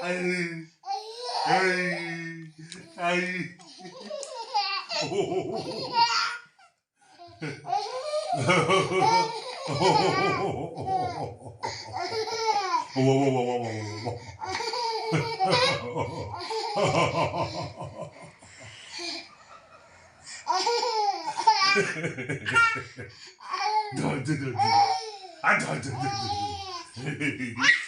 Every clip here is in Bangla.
Ai, ai, ai. 덜덜덜덜. 아 덜덜덜덜.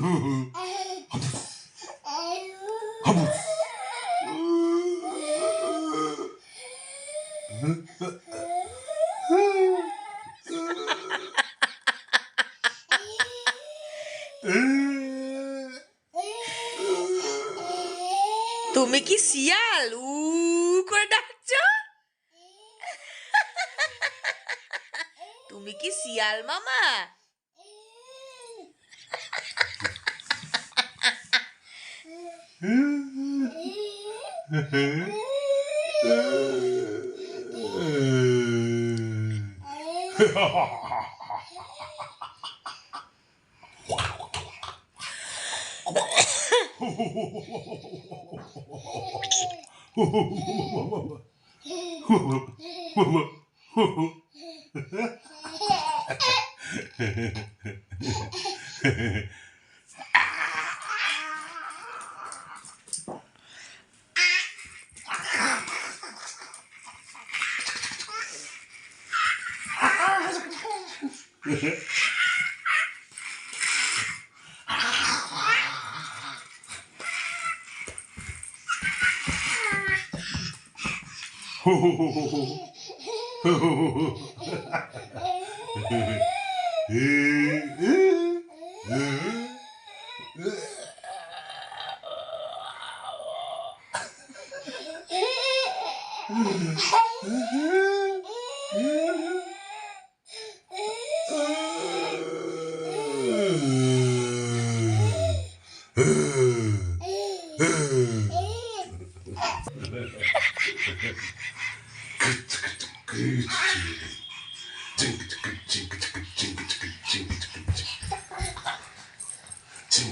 Uh-huh. তুমি কি শিয়াল? উ করে ডাকছ? তুমি কি শিয়াল মামা? Okay. Ha ha ha.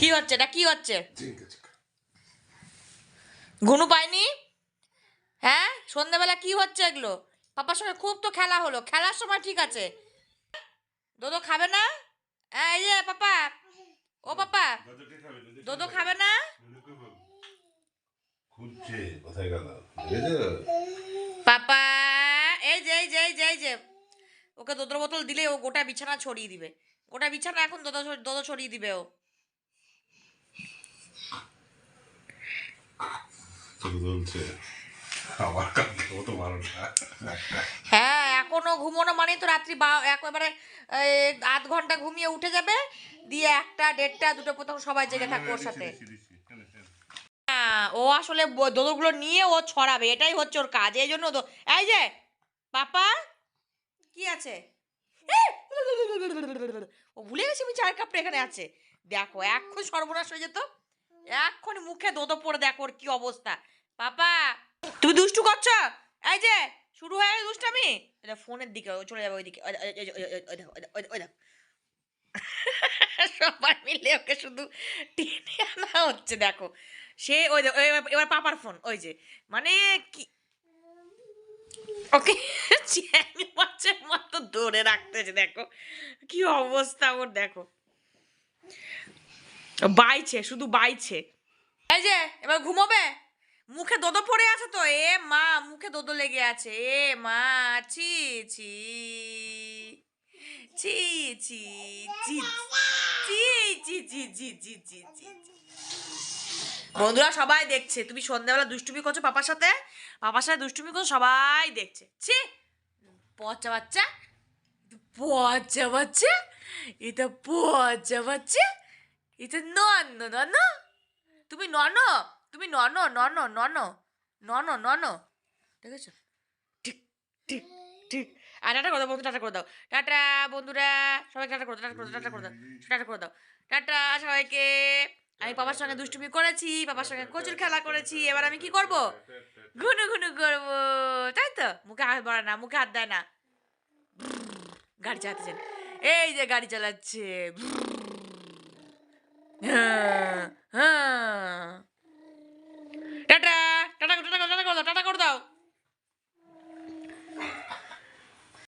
কি হচ্ছে? এটা কি হচ্ছে? ঘুনু পাইনি হ্যাঁ? সন্ধ্যাবেলা কি হচ্ছে এগুলো? পাপার সঙ্গে খুব তো খেলা হলো। খেলার সময় ঠিক আছে। দোদো খাবে না? হ্যাঁ এই যে পাপা। ও পাপা। দোদো খাবে না? খুঁজছে কোথায় গেল? পাপা। এই যে এই যে এই যে এই যে ওকে দোদোর বোতল দিলে ও গোটা বিছানা ছড়িয়ে দিবে। গোটা বিছানা এখন দোদো দোদো ছড়িয়ে দিবে ও। হ্যাঁ এখনও ঘুমোনো মানে তো রাত্রি বা- একেবারে আধ ঘণ্টা ঘুমিয়ে উঠে যাবে দিয়ে একটা দেড়টা দুটো প্রথম সবাই জেগে থাকবে ওর সাথে। হ্যাঁ, ও আসলে দোদোগুলো নিয়ে ও ছড়াবে এটাই হচ্ছে ওর কাজ এই জন্য এই যে পাপা কি আছে! ও ভুলে গেছি আমি চায়ের কাপটা এখানে আছে দেখো এখন সর্বনাশ হয়ে যেত এক্ষুনি মুখে দোদো পড়ে দেখো ওর কি অবস্থা পাপা তুমি দুষ্টু করছ এই যে শুরু হয়ে গেছে দুষ্টামি এটা ফোনের দিকে চলে যাবে ওইদিকে। সবাই মিলে ওকে শুধু টেনে আনা হচ্ছে দেখো সে ওই এবার পাপার ফোন ওই যে মানে কি ওকে চ্যাং মতো ধরে রাখতেছে দেখো কি অবস্থা ওর দেখো বাইছে শুধু বাইছে এই যে এবার ঘুমোবে মুখে দোদো পড়ে আছে তো এ মা মুখে দোদো লেগে আছে এ মা ছি ছি ছি ছি ছি ছি ছি ছি ছি ছি ছি বন্ধুরা সবাই দেখছে। তুমি সন্ধ্যাবেলা দুষ্টুমি করছ পাপার সাথে? পাপার সাথে দুষ্টুমি করছ, সবাই দেখছে। ছি! পচা বাচ্চা। পচা বাচ্চা। এটা পচা বাচ্চা। এটা নন নন তুমি নন তুমি নন নন নন নন নন আছে ঠিক ঠিক ঠিক। আর টাটা করে দাও বন্ধু, টাটা করে দাও। টাটা বন্ধুরা। সবাই টাটা করে দাও, টাটা করে দাও, টাটা করে দাও, টাটা করে দাও। টাটা সবাইকে। আমি বাবার সঙ্গে দুষ্টুমি করেছি বাবার সঙ্গে কচুর খেলা করেছি এবার আমি কি করব? ঘুনু ঘুনু করব। তাই তো? মুখে হাত বাড়া না মুখে হাত দেয় না। গাড়ি চালাতেছেন এই যে গাড়ি চালাচ্ছে হ্যাঁ হ্যাঁ।